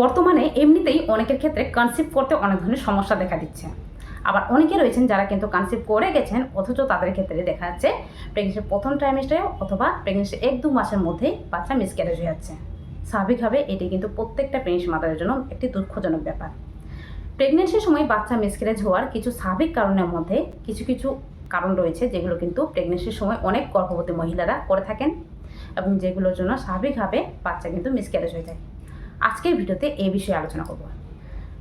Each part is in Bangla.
বর্তমানে এমনিতেই অনেকের ক্ষেত্রে কনসিভ করতে অনেক ধরনের সমস্যা দেখা দিচ্ছে। আবার অনেকে রয়েছেন যারা কিন্তু কনসিভ করে গেছেন, অথচ তাদের ক্ষেত্রে দেখা যাচ্ছে প্রেগনেন্সির প্রথম ট্রাইমেস্টারে অথবা প্রেগনেন্সির এক দু মাসের মধ্যেই বাচ্চা মিসক্যারেজ হয়ে যাচ্ছে। স্বাভাবিকভাবে এটি কিন্তু প্রত্যেকটা প্রেগনেন্সি মাতাদের জন্য একটি দুঃখজনক ব্যাপার। প্রেগনেন্সির সময় বাচ্চা মিসক্যারেজ হওয়ার কিছু স্বাভাবিক কারণের মধ্যে কিছু কিছু কারণ রয়েছে যেগুলো কিন্তু প্রেগনেন্সির সময় অনেক গর্ভবতী মহিলারা করে থাকেন এবং যেগুলোর জন্য স্বাভাবিকভাবে বাচ্চা কিন্তু মিসক্যারেজ হয়ে যায়। আজকের ভিডিওতে এই বিষয়ে আলোচনা করব।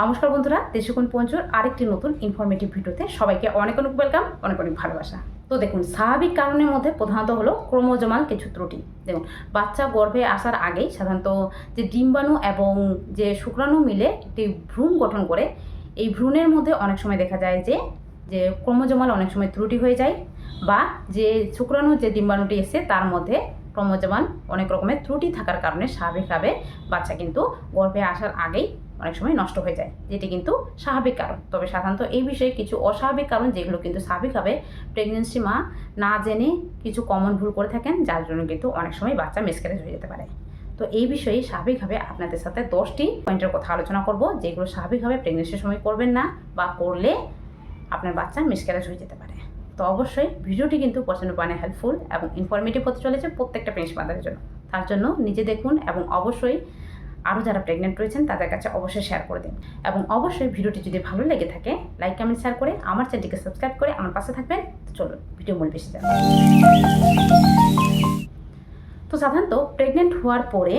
নমস্কার বন্ধুরা, দেশকুন পঞ্চুর আরেকটি নতুন ইনফরমেটিভ ভিডিওতে সবাইকে অনেক অনেক ওয়েলকাম অনেক অনেক ভালোবাসা। তো দেখুন, স্বাভাবিক কারণের মধ্যে প্রধানত হলো ক্রোমোজোমাল কিছু ত্রুটি। দেখুন, বাচ্চা গর্ভে আসার আগেই সাধারণত যে ডিম্বাণু এবং যে শুক্রাণু মিলে একটি ভ্রূণ গঠন করে, এই ভ্রূণের মধ্যে অনেক সময় দেখা যায় যে যে ক্রোমোজোমাল অনেক সময় ত্রুটি হয়ে যায় বা যে শুক্রাণু যে ডিম্বাণুটি এসে তার মধ্যে ক্রোমোজোমাল অনেক রকমের ত্রুটি থাকার কারণে স্বাভাবিকভাবে বাচ্চা কিন্তু গর্ভে আসার আগেই অনেক সময় নষ্ট হয়ে যায়, যেটি কিন্তু স্বাভাবিক কারণ। তবে সাধারণত এই বিষয়ে কিছু অস্বাভাবিক কারণ যেগুলো কিন্তু স্বাভাবিকভাবে প্রেগনেন্সি মা না জেনে কিছু কমন ভুল করে থাকেন, যার জন্য কিন্তু অনেক সময় বাচ্চা মিসক্যারেজ হয়ে যেতে পারে। তো এই বিষয়ে স্বাভাবিকভাবে আপনাদের সাথে দশটি পয়েন্টের কথা আলোচনা করব, যেগুলো স্বাভাবিকভাবে প্রেগনেন্সির সময় করবেন না বা করলে আপনার বাচ্চা মিসক্যারেজ হয়ে যেতে পারে। তো অবশ্যই ভিডিওটি কিন্তু প্রচণ্ড মানে হেল্পফুল এবং ইনফরমেটিভ হতে চলেছে প্রত্যেকটা প্রেগনেন্সি মাদারের জন্য। তার জন্য নিজে দেখুন এবং অবশ্যই আরও যারা প্রেগনেন্ট রয়েছেন তাদের কাছে অবশ্যই শেয়ার করে দিন। এবং অবশ্যই ভিডিওটি যদি ভালো লেগে থাকে লাইক কমেন্ট শেয়ার করে আমার চ্যানেলটিকে সাবস্ক্রাইব করে আমার পাশে থাকবেন। তো চলুন ভিডিও মূল বেশি যাবে তো সাধারণত প্রেগনেন্ট হওয়ার পরে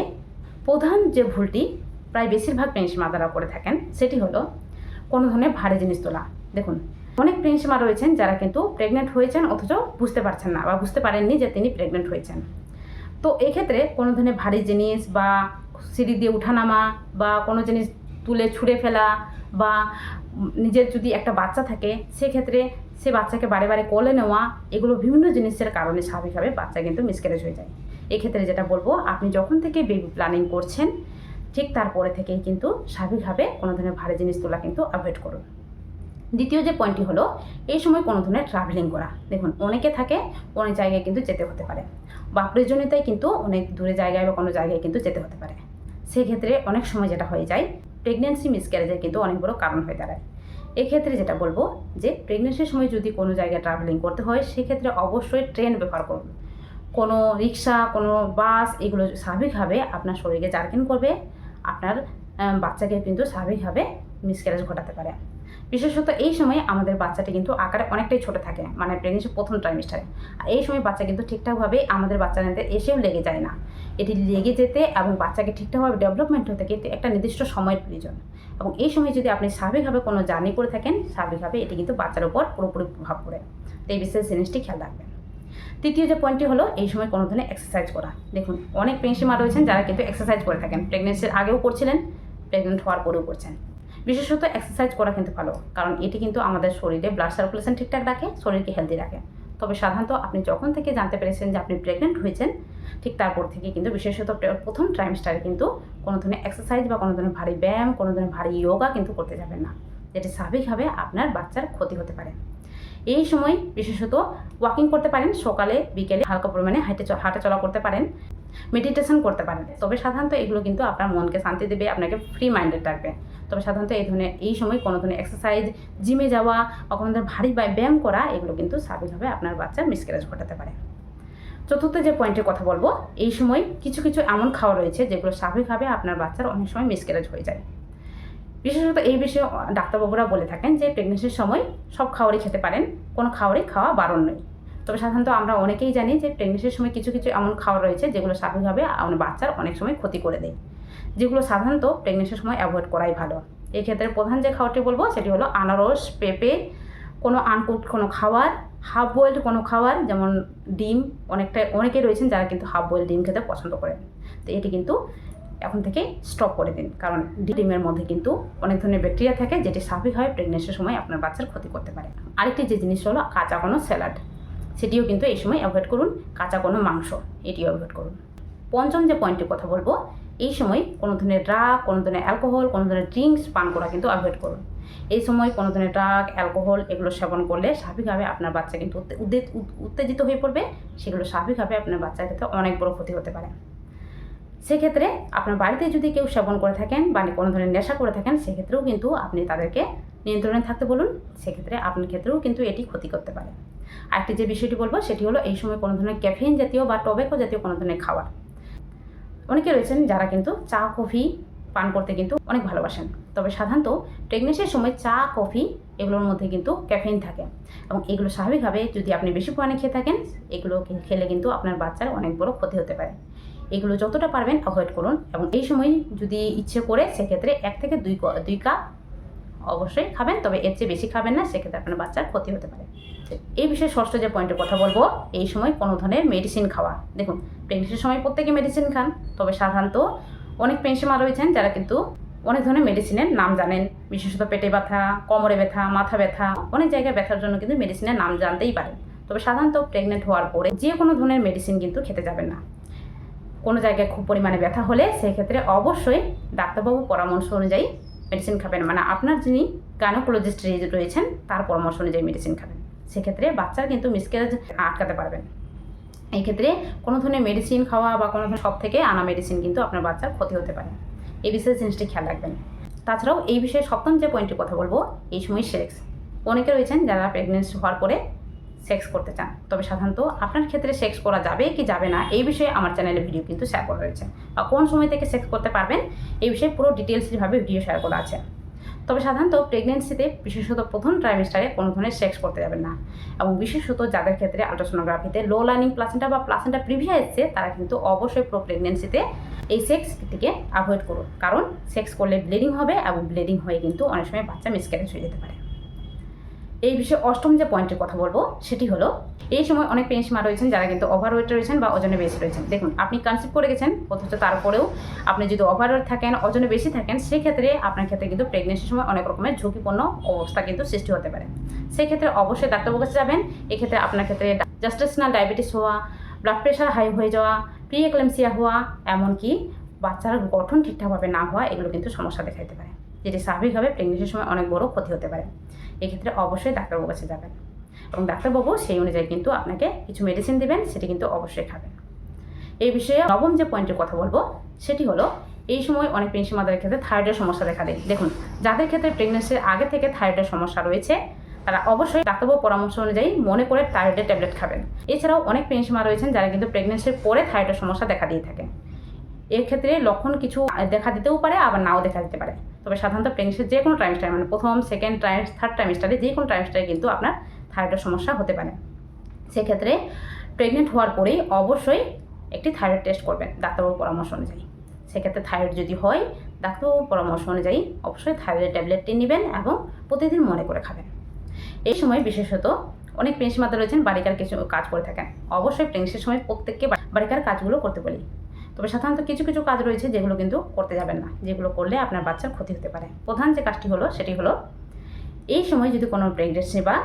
প্রধান যে ভুলটি প্রায় বেশিরভাগ প্রেগনেন্সি মাদারা করে থাকেন, সেটি হলো কোনো ধরনের ভারী জিনিস তোলা। দেখুন অনেক প্রেগনেন্সি মা রয়েছেন যারা কিন্তু প্রেগনেন্ট হয়েছেন, অথচ বুঝতে পারছেন না বা বুঝতে পারেননি যে তিনি প্রেগনেন্ট হয়েছেন। তো এক্ষেত্রে কোনো ধরনের ভারী জিনিস বা সিঁড়ি দিয়ে উঠানামা বা কোনো জিনিস তুলে ছুঁড়ে ফেলা বা নিজের যদি একটা বাচ্চা থাকে, সেক্ষেত্রে সে বাচ্চাকে বারে বারে কোলে নেওয়া, এগুলো বিভিন্ন জিনিসের কারণে স্বাভাবিকভাবে বাচ্চা কিন্তু মিসক্যারেজ হয়ে যায়। এক্ষেত্রে যেটা বলব, আপনি যখন থেকে বেবি প্ল্যানিং করছেন, ঠিক তারপরে থেকেই কিন্তু স্বাভাবিকভাবে কোনো ধরনের ভারী জিনিস তোলা কিন্তু অ্যাভয়েড করুন। দ্বিতীয় যে পয়েন্টটি হলো, এই সময় কোনো ধরনের ট্রাভেলিং করা। দেখুন, অনেকে থাকে, অনেক জায়গায় কিন্তু যেতে হতে পারে। বা প্রয়োজনীয়তায় কিন্তু অনেক দূরে জায়গায় বা কোনো জায়গায় কিন্তু যেতে হতে পারে। সেক্ষেত্রে অনেক সময় যেটা হয়ে যায় প্রেগনেন্সি মিসক্যারেজের কিন্তু অনেক বড় কারণ হয়ে দাঁড়ায়। এক্ষেত্রে যেটা বলব, যে প্রেগনেন্সির সময় যদি কোনো জায়গায় ট্রাভেলিং করতে হয়, সেক্ষেত্রে অবশ্যই ট্রেন ব্যবহার করুন। কোনো রিক্সা কোনো বাস এগুলো স্বাভাবিকভাবে আপনার শরীরে জার্কিন করবে। আপনার বাচ্চাকে কিন্তু স্বাভাবিকভাবে মিসক্যারেজ ঘটাতে পারে। বিশেষত এই সময় আমাদের বাচ্চাটি কিন্তু আকারে অনেকটাই ছোট থাকে মানে প্রেগনেন্সি প্রথম ট্রাইমিস্টারে আর এই সময় বাচ্চা কিন্তু ঠিকঠাকভাবে আমাদের বাচ্চাদের এসেও লেগে যায় না। এটি লেগে যেতে এবং বাচ্চাকে ঠিকঠাকভাবে ডেভেলপমেন্ট হতে কিন্তু একটা নির্দিষ্ট সময়ের প্রয়োজন। এবং এই সময় যদি আপনি স্বাভাবিকভাবে কোনো জার্নি করে থাকেন, স্বাভাবিকভাবে এটি কিন্তু বাচ্চার উপর পুরোপুরি প্রভাব পড়ে। তো এই বিশেষ জিনিসটি খেয়াল রাখবেন। তৃতীয় যে পয়েন্টটি হলো, এই সময় কোনো ধরনের এক্সারসাইজ করা। দেখুন, অনেক প্রেগনেন্সি মা রয়েছেন যারা কিন্তু এক্সারসাইজ করে থাকেন। প্রেগনেন্সির আগেও করছিলেন প্রেগনেন্ট হওয়ার পরেও করছেন। বিশেষত এক্সারসাইজ করা কিন্তু ভালো, কারণ এটি কিন্তু আমাদের শরীরে ব্লাড সার্কুলেশন ঠিকঠাক রাখে, শরীরকে হেলদি রাখে। তবে সাধারণত আপনি যখন থেকে জানতে পেরেছেন যে আপনি প্রেগনেন্ট হয়েছেন, ঠিক তারপর থেকে কিন্তু বিশেষত প্রে- প্রথম ট্রাইমস্টারে কিন্তু কোনো ধরনের এক্সারসাইজ বা কোনো ধরনের ভারী ব্যায়াম, কোনো ধরনের ভারী যোগা কিন্তু করতে যাবেন না, যেটি স্বাভাবিকভাবে আপনার বাচ্চার ক্ষতি হতে পারে। এই সময় বিশেষত ওয়াকিং করতে পারেন, সকালে, বিকেলে হালকা পরিমাণে হাঁটা চলা করতে পারেন। মেডিটেশন করতে পারেন। তবে সাধারণত এগুলো কিন্তু আপনার মনকে শান্তি দেবে, আপনাকে ফ্রি মাইন্ডেড রাখবে। তবে সাধারণত এই ধরনের, এই সময় কোনো ধরনের এক্সারসাইজ জিমে যাওয়া বা কোনো ধরনের ভারী ব্যায়াম করা, এগুলো কিন্তু স্বাভাবিকভাবে আপনার বাচ্চার মিসক্যারেজ ঘটাতে পারে। চতুর্থ যে পয়েন্টের কথা বলব, এই সময় কিছু কিছু এমন খাওয়া রয়েছে যেগুলো স্বাভাবিকভাবে আপনার বাচ্চার অনেক সময় মিসক্যারেজ হয়ে যায়। বিশেষত এই বিষয়ে ডাক্তারবাবুরা বলে থাকেন যে প্রেগনেন্সির সময় সব খাবারই খেতে পারেন, কোনো খাবারই খাওয়া বারণ নয়। তবে সাধারণত আমরা অনেকেই জানি যে প্রেগনেন্সির সময় কিছু কিছু এমন খাবার রয়েছে যেগুলো স্বাভাবিকভাবে আমাদের বাচ্চার অনেক সময় ক্ষতি করে দেয়। যেগুলো সাধারণত প্রেগনেন্সির সময় অ্যাভয়েড করাই ভালো। এক্ষেত্রে প্রধান যে খাবারটি বলব সেটি হলো আনারস, পেঁপে, কোনো আনকুট কোনো খাবার হাফ বয়েলড কোনো খাবার, যেমন ডিম অনেকটা অনেকে রয়েছেন যারা কিন্তু হাফ বয়েল ডিম খেতে পছন্দ করেন। তো এটি কিন্তু এখন থেকে স্টপ করে দিন। কারণ ডিমের মধ্যে কিন্তু অনেক ধরনের ব্যাকটেরিয়া থাকে যেটি স্বাভাবিকভাবে প্রেগনেন্সির সময় আপনার বাচ্চার ক্ষতি করতে পারে। আরেকটি যে জিনিস হলো কাঁচা কোনো স্যালাড সেটিও কিন্তু এই সময় অ্যাভয়েড করুন, কাঁচা কোনো মাংস, এটিও অ্যাভয়েড করুন। পঞ্চম যে পয়েন্টের কথা বলব, এই সময় কোনো ধরনের ড্রাগ কোনো ধরনের অ্যালকোহল কোনো ধরনের ড্রিঙ্কস পান করা কিন্তু অ্যাভয়েড করুন। এই সময় কোনো ধরনের ড্রাগ অ্যালকোহল এগুলো সেবন করলে স্বাভাবিকভাবে আপনার বাচ্চা কিন্তু উত্তেজিত হয়ে পড়বে, সেগুলো স্বাভাবিকভাবে আপনার বাচ্চার ক্ষেত্রে অনেক বড় ক্ষতি হতে পারে। সেক্ষেত্রে আপনার বাড়িতে যদি কেউ সেবন করে থাকেন বা কোনো ধরনের নেশা করে থাকেন, সেক্ষেত্রেও কিন্তু আপনি তাদেরকে নিয়ন্ত্রণে থাকতে বলুন, সেক্ষেত্রে আপনার ক্ষেত্রেও কিন্তু এটি ক্ষতি করতে পারে। আরেকটি যে বিষয়টি বলব, সেটি হলো এই সময় কোনো ধরনের ক্যাফেইন জাতীয় বা টবেকো জাতীয় কোনো ধরনের খাবার। অনেকে রয়েছেন যারা কিন্তু চা, কফি পান করতে কিন্তু অনেক ভালোবাসেন। তবে সাধারণত প্রেগনেন্সির সময় চা, কফি এগুলোর মধ্যে কিন্তু ক্যাফেইন থাকে এবং এগুলো স্বাভাবিকভাবে যদি আপনি বেশি পরিমাণে খেয়ে থাকেন, এগুলো খেলে কিন্তু আপনার বাচ্চার অনেক বড় ক্ষতি হতে পারে। এগুলো যতটা পারবেন অ্যাভয়েড করুন এবং এই সময় যদি ইচ্ছে করে সেক্ষেত্রে এক থেকে দুই দুই কাপ অবশ্যই খাবেন, তবে এর চেয়ে বেশি খাবেন না, সেক্ষেত্রে আপনার বাচ্চার ক্ষতি হতে পারে। এই বিষয়ে ষষ্ঠ যে পয়েন্টের কথা বলব, এই সময় কোনো ধরনের মেডিসিন খাওয়া। দেখুন প্রেগনেন্সির সময় প্রত্যেকে মেডিসিন খান, তবে সাধারণত অনেক পেনশিমা রয়েছেন যারা কিন্তু অনেক ধরনের মেডিসিনের নাম জানেন। বিশেষত পেটে ব্যথা, কোমরে ব্যথা, মাথা ব্যথা, অনেক জায়গায় ব্যথার জন্য কিন্তু মেডিসিনের নাম জানতেই পারেন। তবে সাধারণত প্রেগনেন্ট হওয়ার পরে যে কোনো ধরনের মেডিসিন কিন্তু খেতে যাবেন না। কোনো জায়গায় খুব পরিমাণে ব্যথা হলে সেক্ষেত্রে অবশ্যই ডাক্তারবাবু পরামর্শ অনুযায়ী মেডিসিন খাবেন। মানে আপনার যিনি গাইনোকোলজিস্ট রয়েছেন, তার পরামর্শ অনুযায়ী মেডিসিন খাবেন। সেক্ষেত্রে বাচ্চার কিন্তু মিসক্যারেজ আটকাতে পারবেন। এই ক্ষেত্রে কোনো ধরনের মেডিসিন খাওয়া বা কোনো ধরনের সব থেকে আনা মেডিসিন কিন্তু আপনার বাচ্চার ক্ষতি হতে পারে। এই বিশেষ জিনিসটি খেয়াল রাখবেন। তাছাড়াও এই বিষয়ে সপ্তম যে পয়েন্টের কথা বলব, এই সময় সেক্স অনেকে রয়েছেন যারা প্রেগনেন্সি হওয়ার পরে সেক্স করতে চান। তবে সাধারণত আপনার ক্ষেত্রে সেক্স করা যাবে কি যাবে না, এই বিষয়ে আমার চ্যানেলে ভিডিও কিন্তু শেয়ার করা রয়েছে। বা কোন সময় থেকে সেক্স করতে পারবেন, এই বিষয়ে পুরো ডিটেলসভাবে ভিডিও শেয়ার করা আছে। তবে সাধারণত প্রেগনেন্সিতে বিশেষত প্রথম ট্রাইমেস্টারে কোনো ধরনের সেক্স করতে যাবেন না। এবং বিশেষত যাদের ক্ষেত্রে আল্ট্রাসোনোগ্রাফিতে লো লার্নিং প্লাসেন্টা বা প্লাসেন্টা প্রিভিয়া এসছে, তারা কিন্তু অবশ্যই প্রো প্রেগনেন্সিতে এই সেক্সটিকে অ্যাভয়েড করুন। কারণ সেক্স করলে ব্লিডিং হবে এবং ব্লিডিং হয়ে কিন্তু অনেক সময় বাচ্চা মিসক্যারেজ হয়ে যেতে পারে। এই বিষয়ে অষ্টম যে পয়েন্টের কথা বলব, সেটি হলো, এই সময় অনেক পেনসিমা রয়েছেন, যারা কিন্তু ওভারওয়েট রয়েছেন বা ওজনে বেশি রয়েছেন। দেখুন, আপনি কনসিভ করে গেছেন, অথচ তারপরেও আপনি যদি ওভারওয়েট থাকেন, ওজনে বেশি থাকেন, সেক্ষেত্রে আপনার ক্ষেত্রে কিন্তু প্রেগনেন্সির সময় অনেক রকমের ঝুঁকিপূর্ণ অবস্থা কিন্তু সৃষ্টি হতে পারে। সেক্ষেত্রে অবশ্যই ডাক্তারবাবুর কাছে যাবেন, এক্ষেত্রে আপনার ক্ষেত্রে জাস্টেশনাল ডায়াবেটিস হওয়া ব্লাড প্রেশার হাই হয়ে যাওয়া প্রি হওয়া, এমনকি বাচ্চার গঠন ঠিকঠাকভাবে না হওয়া, এগুলো কিন্তু সমস্যা দেখা দিতে পারে। যেটি স্বাভাবিকভাবে প্রেগনেন্সির সময় অনেক বড় ক্ষতি হতে পারে। এক্ষেত্রে অবশ্যই ডাক্তারবাবুর কাছে যাবেন এবং ডাক্তারবাবু সেই অনুযায়ী কিন্তু আপনাকে কিছু মেডিসিন দেবেন, সেটি কিন্তু অবশ্যই খাবেন। এই বিষয়ে নবম যে পয়েন্টের কথা বলব, সেটি হলো এই সময় অনেক পেনশন মাদারের ক্ষেত্রে থাইরয়েডের সমস্যা দেখা দেয়। দেখুন, যাদের ক্ষেত্রে প্রেগনেন্সির আগে থেকে থাইরয়েডের সমস্যা রয়েছে, তারা অবশ্যই ডাক্তারবাবু পরামর্শ অনুযায়ী মনে করে থাইরয়েডের ট্যাবলেট খাবেন। এছাড়াও অনেক পেনশিমা রয়েছেন যারা কিন্তু প্রেগনেন্সির পরে থাইরয়েডের সমস্যা দেখা দিয়ে থাকে এক্ষেত্রে লক্ষণ কিছু দেখা দিতেও পারে, আবার নাও দেখা দিতে পারে। তবে সাধারণত প্রেগনেন্সির যে কোনো ট্রাইমস্টার মানে প্রথম সেকেন্ড ট্রাইম থার্ড ট্রাইমস্টারে যে কোনো ট্রাইমস্টারে কিন্তু আপনার থাইরয়েডের সমস্যা হতে পারে। সেক্ষেত্রে প্রেগনেন্ট হওয়ার পরেই অবশ্যই একটি থাইরয়েড টেস্ট করবেন ডাক্তারবাবুর পরামর্শ অনুযায়ী। সেক্ষেত্রে থাইরয়েড যদি হয়, ডাক্তারবাবুর পরামর্শ অনুযায়ী অবশ্যই থাইরয়েড ট্যাবলেটটি নেবেন এবং প্রতিদিন মনে করে খাবেন। এই সময় বিশেষত অনেক প্রেগনেন্সি মাতা রয়েছেন বাড়িকার কিছু কাজ করে থাকেন। অবশ্যই প্রেগনেন্সির সময় প্রত্যেককে বাড়িকার কাজগুলো করতে বলি। তবে সাধারণত কিছু কিছু কাজ রয়েছে যেগুলো কিন্তু করতে যাবেন না, যেগুলো করলে আপনার বাচ্চার ক্ষতি হতে পারে। প্রধান যে কাজটি হলো সেটি হলো, এই সময় যদি কোনো প্রেগনেন্সি বা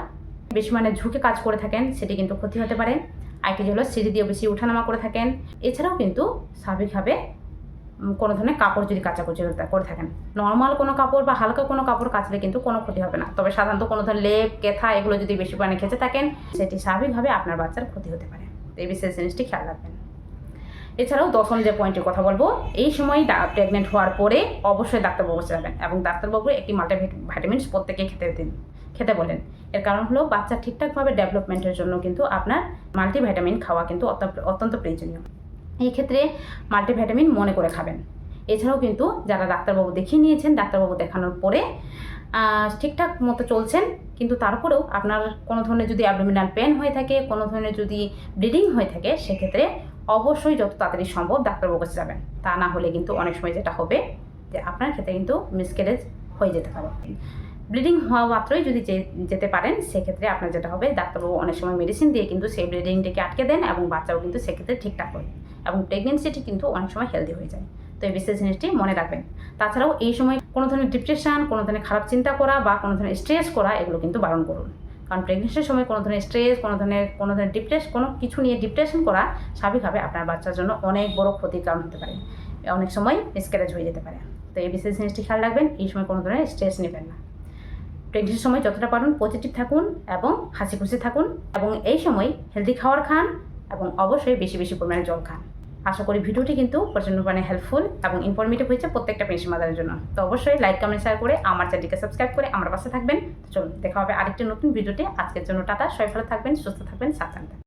বেশি মানে ঝুঁকে কাজ করে থাকেন, সেটি কিন্তু ক্ষতি হতে পারে। আরেকটি হলো, সিঁড়ি দিয়ে বেশি উঠানামা করে থাকেন। এছাড়াও কিন্তু স্বাভাবিকভাবে কোনো ধরনের কাপড় যদি কাচাকুচি করে থাকেন, নর্মাল কোনো কাপড় বা হালকা কোনো কাপড় কাচলে কিন্তু কোনো ক্ষতি হবে না। তবে সাধারণত কোনো ধরনের লেপ, কেথা এগুলো যদি বেশি পরিমাণে খেতে থাকেন, সেটি স্বাভাবিকভাবে আপনার বাচ্চার ক্ষতি হতে পারে। এই বিশেষ জিনিসটি খেয়াল রাখবেন। এছাড়াও দশম যে পয়েন্টের কথা বলব, এই সময় প্রেগনেন্ট হওয়ার পরে অবশ্যই ডাক্তারবাবু যাবেন এবং ডাক্তারবাবু একটি মাল্টি ভাইটামিনস প্রত্যেকে খেতে দিন, খেতে বলেন। এর কারণ হলো বাচ্চা ঠিকঠাকভাবে ডেভেলপমেন্টের জন্য কিন্তু আপনার মাল্টিভিটামিন খাওয়া কিন্তু অত্যন্ত প্রয়োজনীয়। এই ক্ষেত্রে মাল্টিভিটামিন মনে করে খাবেন। এছাড়াও কিন্তু যারা ডাক্তারবাবু দেখিয়ে নিয়েছেন, ডাক্তারবাবু দেখানোর পরে ঠিকঠাক মতো চলছেন, কিন্তু তারপরেও আপনার কোনো ধরনের যদি অ্যাবডোমিনাল পেন হয়ে থাকে, কোনো ধরনের যদি ব্লিডিং হয়ে থাকে, সেক্ষেত্রে অবশ্যই যত তাড়াতাড়ি সম্ভব ডাক্তারবাবুর কাছে যাবেন। তা না হলে কিন্তু অনেক সময় যেটা হবে যে আপনার ক্ষেত্রে কিন্তু মিসক্যারেজ হয়ে যেতে পারে। ব্লিডিং হওয়া মাত্রই যদি যেতে পারেন, সেক্ষেত্রে আপনার যেটা হবে ডাক্তারবাবু অনেক সময় মেডিসিন দিয়ে কিন্তু সেই ব্লিডিংটাকে আটকে দেন এবং বাচ্চাও কিন্তু সেক্ষেত্রে ঠিকঠাক হয় এবং প্রেগনেন্সিটি কিন্তু অনেক সময় হেলদি হয়ে যায়। তো এই বিশেষ জিনিসটি মনে রাখবেন। তাছাড়াও এই সময় কোনো ধরনের ডিপ্রেশন কোনো ধরনের খারাপ চিন্তা করা বা কোনো ধরনের স্ট্রেস করা, এগুলো কিন্তু বারণ করুন। কারণ প্রেগনেন্সির সময় কোনো ধরনের স্ট্রেস কোনো ধরনের কোনো ধরনের ডিপ্রেস কোনো কিছু নিয়ে ডিপ্রেশন করা স্বাভাবিকভাবে আপনার বাচ্চার জন্য অনেক বড় ক্ষতির কারণ হতে পারে। অনেক সময় মিসক্যারেজ হয়ে যেতে পারে। তো এই বিশেষ জিনিসটি খেয়াল রাখবেন, এই সময় কোনো ধরনের স্ট্রেস নেবেন না। প্রেগনেন্সির সময় যতটা পারুন পজিটিভ থাকুন এবং হাসি খুশি থাকুন এবং এই সময় হেলদি খাওয়ার খান এবং অবশ্যই বেশি বেশি পরিমাণে জল খান। আশা করি ভিডিওটি কিন্তু প্রচণ্ড মানে হেল্পফুল এবং ইনফরমেটিভ হয়েছে প্রত্যেকটা পেনশন মাদারের জন্য। তো অবশ্যই লাইক কমেন্ট শেয়ার করে আমার চ্যানেলটিকে সাবস্ক্রাইব করে আমার পাশে থাকবেন। চলুন, দেখা হবে আরেকটি নতুন ভিডিওতে। আজকের জন্য টাটা, সবাই ভালো থাকবেন, সুস্থ থাকবেন, সাবধান